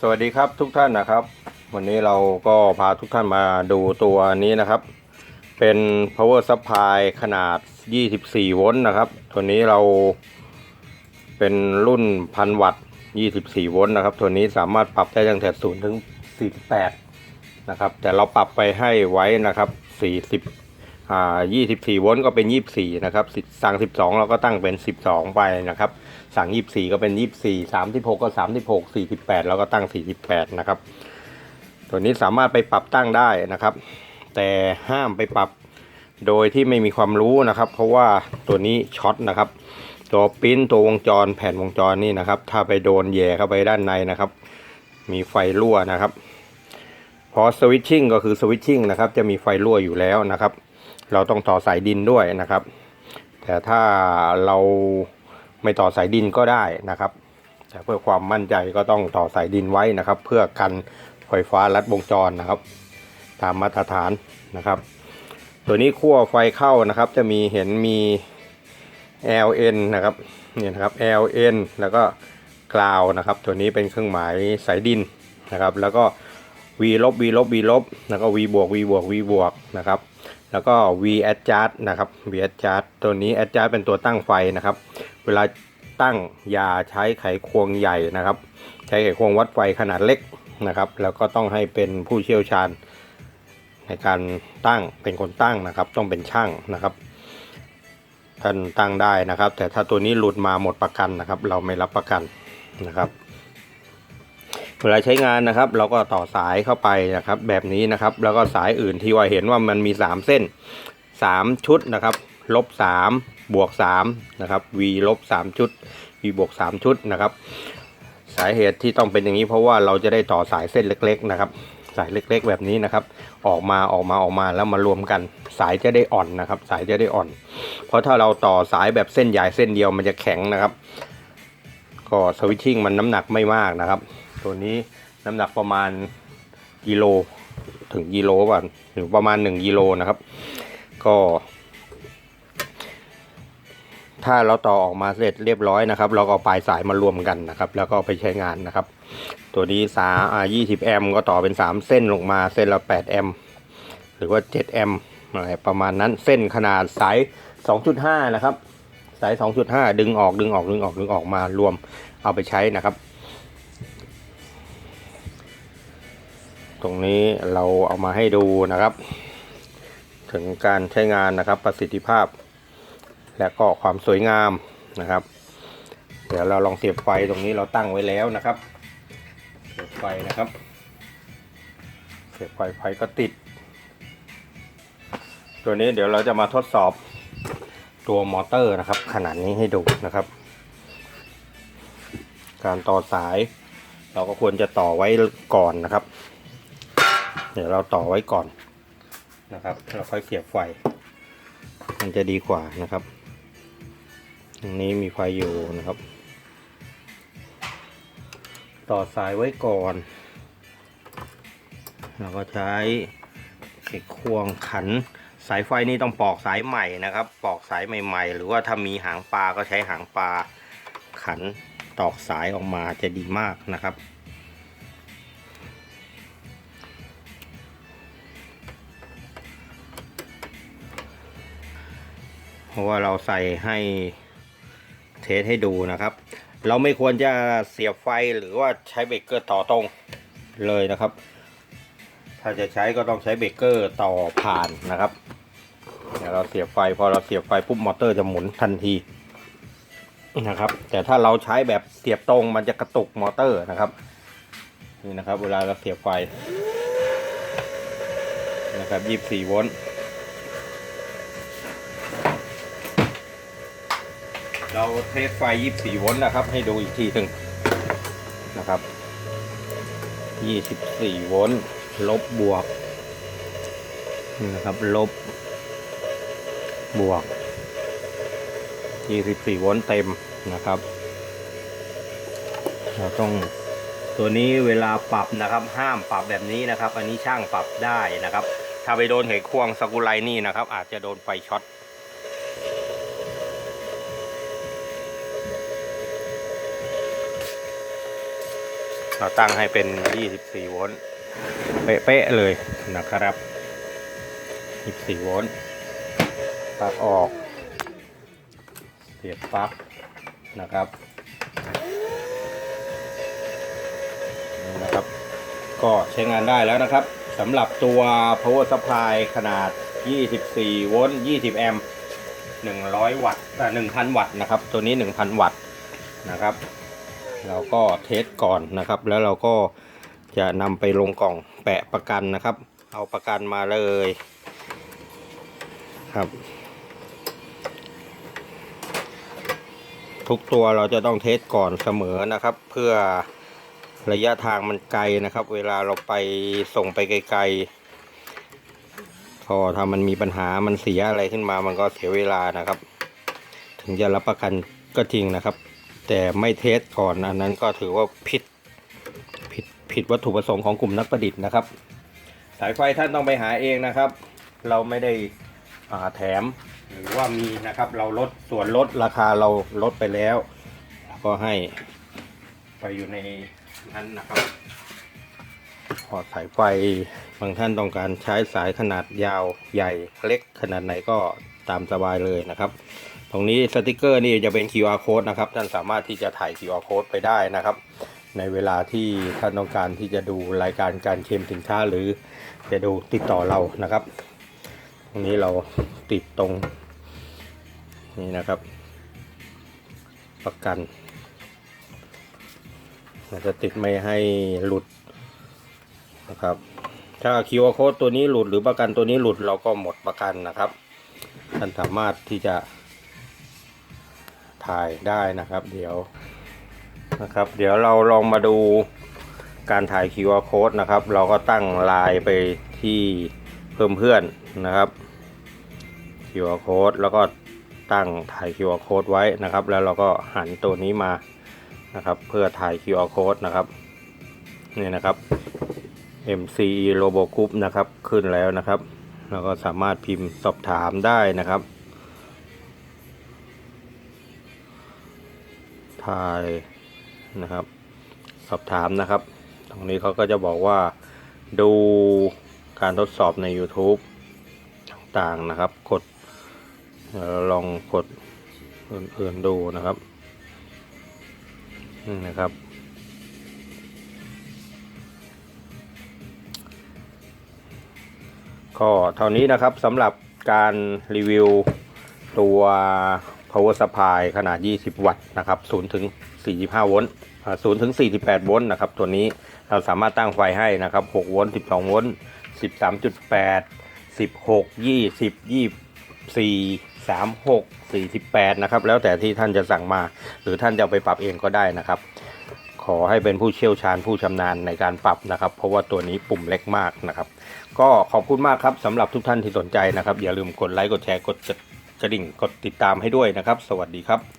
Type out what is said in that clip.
สวัสดีครับทุกท่านนะครับ วันนี้เราก็พาทุกท่านมาดูตัวนี้นะครับ เป็น power supply ขนาด 24 โวลต์นะครับ ตัวนี้เราเป็นรุ่นพันวัตต์24 โวลต์นะครับ ตัวนี้สามารถปรับได้ตั้งแต่0ถึง 48 นะครับ แต่เราปรับไปให้ไว้นะครับ 40อ่า24 โวลต์ก็เป็น 24 นะครับสั่ง12 เราก็ตั้งเป็น 12 ไปนะครับ สั่ง24ก็เป็น24 36ก็36 48แล้วก็ตั้ง48นะครับ ตัวนี้สามารถไปปรับตั้งได้นะครับ แต่ห้ามไปปรับโดยที่ไม่มีความรู้นะครับ เพราะว่าตัวนี้ช็อตนะครับ ตัวปริ้นตัววงจรแผ่นวงจรนี่นะครับ ถ้าไปโดนแย่เข้าไปด้านในนะครับ มีไฟรั่วนะครับ พอสวิตชิ่งก็คือสวิตชิ่งนะครับ จะมีไฟรั่วอยู่แล้วนะครับ เราต้องต่อสายดินด้วยนะครับ แต่ถ้าเรา ไม่ต่อสายดินก็ได้นะครับ แต่เพื่อความมั่นใจก็ต้องต่อสายดินไว้นะครับ เพื่อกันไฟฟ้าลัดวงจรนะครับ ตามมาตรฐานนะครับ ตัวนี้ขั้วไฟเข้านะครับ จะมีเห็นมี LN นะครับเนี่ยนะครับ LN แล้วก็กราวนะครับ ตัวนี้เป็นเครื่องหมายสายดินนะครับ แล้วก็ V ลบ V ลบ V ลบแล้วก็ V บวก V บวก V บวกนะครับ แล้วก็ V adjust นะครับ V adjust ตัวนี้ adjust เป็นตัวตั้งไฟนะครับ เวลาตั้งอย่าใช้ไขควงใหญ่นะครับ ใช้ไขควงวัดไฟขนาดเล็กนะครับ แล้วก็ต้องให้เป็นผู้เชี่ยวชาญ ในการตั้งเป็นคนตั้งนะครับ ต้องเป็นช่างนะครับท่านตั้งได้นะครับ แต่ถ้าตัวนี้หลุดมาหมดประกันนะครับ เราไม่รับประกันนะครับ เวลาใช้งานนะครับ เราก็ต่อสายเข้าไปนะครับ แบบนี้นะครับ แล้วก็สายอื่นที่ว่าเห็นว่ามันมี 3 เส้น 3 ชุดนะครับลบ3บวก3นะครับ v ลบ3ชุด v บวก3ชุดนะครับ สาเหตุที่ต้องเป็นอย่างนี้เพราะว่าเราจะได้ต่อสายเส้นเล็ก ๆ นะครับ สายเล็กๆ แบบนี้นะครับ ออกมาออกมาออกมาแล้วมารวมกัน สายจะได้อ่อนนะครับ สายจะได้อ่อน เพราะถ้าเราต่อสายแบบเส้นใหญ่เส้นเดียวมันจะแข็งนะครับ ก็สวิตชิ่งมันน้ำหนักไม่มากนะครับ ตัวนี้น้ำหนักประมาณกิโลถึงกิโลป่ะหรือประมาณ1กิโลนะครับ ก็ ถ้าเราต่อออกมาเสร็จเรียบร้อยนะครับ เราก็ปลายสายมารวมกันนะครับ แล้วก็ไปใช้งานนะครับ ตัวนี้สาอ่า20 แอมก็ต่อเป็น 3 เส้นลงมาเส้นละ8แอมหรือว่า7แอมอะไรประมาณนั้นเส้นขนาดสาย 2.5 นะครับ สาย 2.5 ดึงออกดึงออกดึงออกดึงออกมารวมเอาไปใช้นะครับ ตรงนี้เราเอามาให้ดูนะครับ ถึงการใช้งานนะครับประสิทธิภาพ และก็ความสวยงามนะครับ เดี๋ยวเราลองเสียบไฟตรงนี้เราตั้งไว้แล้วนะครับ เสียบไฟนะครับ เสียบไฟไฟก็ติด ตัวนี้เดี๋ยวเราจะมาทดสอบตัวมอเตอร์นะครับ ขนาดนี้ให้ดูนะครับ การต่อสาย เราก็ควรจะต่อไว้ก่อนนะครับ เดี๋ยวเราต่อไว้ก่อนนะครับแล้วค่อยเสียบไฟ มันจะดีกว่านะครับตรงนี้มีไฟอยู่นะครับ ต่อสายไว้ก่อน เราก็ใช้ไขควงขันสายไฟนี่ต้องปอกสายใหม่นะครับ ปอกสายใหม่ ๆ หรือว่าถ้ามีหางปลาก็ใช้หางปลาขันตอกสายออกมาจะดีมากนะครับ เพราะว่าเราใส่ให้เทสให้ดูนะครับ เราไม่ควรจะเสียบไฟหรือว่าใช้เบรกเกอร์ต่อตรงเลยนะครับ ถ้าจะใช้ก็ต้องใช้เบรกเกอร์ต่อผ่านนะครับเดี๋ยวเราเสียบไฟพอเราเสียบไฟปุ๊บมอเตอร์จะหมุนทันทีนะครับ แต่ถ้าเราใช้แบบเสียบตรงมันจะกระตุกมอเตอร์นะครับนี่นะครับ เวลาเราเสียบไฟนะครับ 24 โวลต์ เราเทสไฟ 24 โวลต์นะครับ ให้ดูอีกทีหนึ่งนะครับ 24 โวลต์ลบบวกนี่นะครับลบบวก 24 โวลต์เต็มนะครับ เราต้องตัวนี้เวลาปรับนะครับ ห้ามปรับแบบนี้นะครับ อันนี้ช่างปรับได้นะครับ ถ้าไปโดนเหควงสกุไลนี่นะครับ อาจจะโดนไฟช็อต เราตั้งให้เป็น 24 โวลต์ เป๊ะๆเลยนะครับ 24 โวลต์ปลั๊กออก เสียบปลั๊กนะครับนี่นะครับ ก็ใช้งานได้แล้วนะครับสำหรับตัว power supply ขนาด 24 โวลต์ 20 แอมป์ 100 วัตต์ อ่า 1,000 วัตต์นะครับ ตัวนี้ 1,000 วัตต์นะครับ เราก็เทสก่อนนะครับ แล้วเราก็จะนำไปลงกล่องแปะประกันนะครับ เอาประกันมาเลยครับ ทุกตัวเราจะต้องเทสก่อนเสมอนะครับ เพื่อระยะทางมันไกลนะครับ เวลาเราไปส่งไปไกลๆพอถ้ามันมีปัญหามันเสียอะไรขึ้นมามันก็เสียเวลานะครับ ถึงจะรับประกันก็จริงนะครับ แต่ไม่เทสก่อนอันนั้นก็ถือว่าผิดผิดผิดวัตถุประสงค์ของกลุ่มนักประดิษฐ์นะครับ สายไฟท่านต้องไปหาเองนะครับ เราไม่ได้แถมหรือว่ามีนะครับ เราลดส่วนลดราคาเราลดไปแล้ว ก็ให้ไปอยู่ในนั้นนะครับพอสายไฟบางท่านต้องการใช้สายขนาดยาวใหญ่เล็กขนาดไหนก็ตามสบายเลยนะครับ รงนี้สติกเกอร์นี่จะเป็น QR code นะครับ ท่านสามารถที่จะถ่าย QR code ไปได้นะครับ ในเวลาที่ท่านต้องการที่จะดูรายการการเคลมสินค้าหรือจะดูติดต่อเรานะครับ ตรงนี้เราติดตรงนี่นะครับ ประกันจะติดไม่ให้หลุดนะครับถ้า QR code ตัวนี้หลุดหรือประกันตัวนี้หลุดเราก็หมดประกันนะครับ ท่านสามารถที่จะ ถ่ายได้นะครับ เดี๋ยวนะครับ เดี๋ยวเราลองมาดูการถ่าย QR code นะครับ เราก็ตั้งไลน์ไปที่เพิ่มเพื่อนนะครับ QR code แล้วก็ตั้งถ่าย QR code ไว้นะครับ แล้วเราก็หันตัวนี้มานะครับ เพื่อถ่าย QR code นะครับนี่นะครับ MCE Robo Group นะครับขึ้นแล้วนะครับ เราก็สามารถพิมพ์สอบถามได้นะครับ ถ่ายนะครับ สอบถามนะครับ ตรงนี้เขาก็จะบอกว่าดูการทดสอบใน YouTube ต่างๆนะครับ กดเราลองกดอื่นๆดูนะครับนี่นะครับ ก็เท่านี้นะครับสำหรับการรีวิวตัว power supply ขนาด 20 วัตต์นะครับ0ถึง 45 โวลต์0ถึง 48 โวลต์นะครับ ตัวนี้เราสามารถตั้งไฟให้นะครับ 6 โวลต์ 12 โวลต์ 13.8 16 20 24 36 48 นะครับ แล้วแต่ที่ท่านจะสั่งมา หรือท่านจะเอาไปปรับเองก็ได้นะครับ ขอให้เป็นผู้เชี่ยวชาญผู้ชำนาญในการปรับนะครับ เพราะว่าตัวนี้ปุ่มเล็กมากนะครับ ก็ขอบคุณมากครับสำหรับทุกท่านที่สนใจนะครับ อย่าลืมกดไลค์ กดแชร์ กด ระดิ่งกดติดตามให้ด้วยนะครับ สวัสดีครับ